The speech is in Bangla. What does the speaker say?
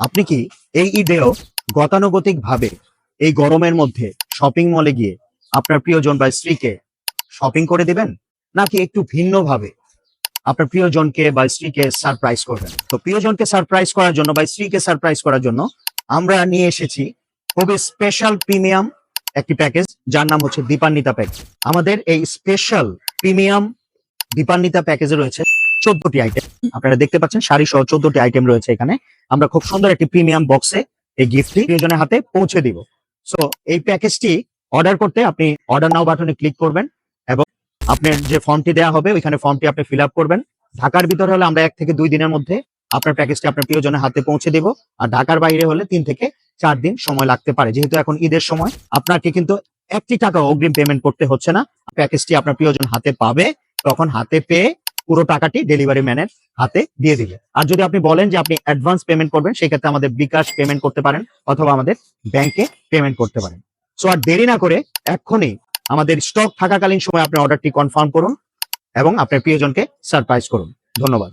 আপনি কি এই ঈদেও গতানুগতিক ভাবে এই গরমের মধ্যে শপিং মলে গিয়ে আপনার প্রিয়জন বা স্ত্রীকে শপিং করে দিবেন? নাকি একটু ভিন্ন ভাবে আপনার প্রিয়জনকে বা স্ত্রীকে সারপ্রাইজ করবেন? তো প্রিয়জনকে সারপ্রাইজ করার জন্য বা স্ত্রীকে সারপ্রাইজ করার জন্য আমরা নিয়ে এসেছি খুবই স্পেশাল প্রিমিয়াম একটি প্যাকেজ যার নাম হচ্ছে দীপান্বিতা প্যাকেজ আমাদের এই স্পেশাল প্রিমিয়াম দীপান্বিতা প্যাকেজে রয়েছে চোদ্দটি আইটেম আপনারা দেখতে পাচ্ছেন শাড়ি সহ চোদ্দটি আইটেম রয়েছে এখানে। আমরা খুব সুন্দর একটি প্রিমিয়াম বক্সে এই গিফটটি প্রিয়জনের হাতে পৌঁছে দিব। সো এই প্যাকেজটি অর্ডার করতে আপনি অর্ডার নাও বাটনে ক্লিক করবেন এবং আপনার যে ফর্মটি দেওয়া হবে, ওইখানে ফর্মটি আপনি ফিল করবেন। ঢাকার ভিতরে হলে আমরা এক থেকে দুই দিনের মধ্যে আপনার প্যাকেজটি আপনার প্রিয়জনের হাতে পৌঁছে দিব। আর ঢাকার বাইরে হলে তিন থেকে চার দিন সময় লাগতে পারে। যেহেতু এখন ঈদের সময়, আপনাকে কিন্তু একটি টাকা অগ্রিম পেমেন্ট করতে হচ্ছে না। প্যাকেজটি আপনার প্রিয়জন হাতে পাবে, তখন হাতে পেয়ে পুরো টাকাটি ডেলিভারি ম্যানের হাতে দিয়ে দিবে। আর যদি আপনি বলেন যে আপনি অ্যাডভান্স পেমেন্ট করবেন সেই ক্ষেত্রে আমাদের বিকাশ পেমেন্ট করতে পারেন অথবা আমাদের ব্যাংকে পেমেন্ট করতে পারেন। সো আর দেরি না করে এক্ষুনি আমাদের স্টক থাকাকালীন সময় আপনি অর্ডারটি কনফার্ম করুন এবং আপনার প্রিয়জনকে সারপ্রাইজ করুন। ধন্যবাদ।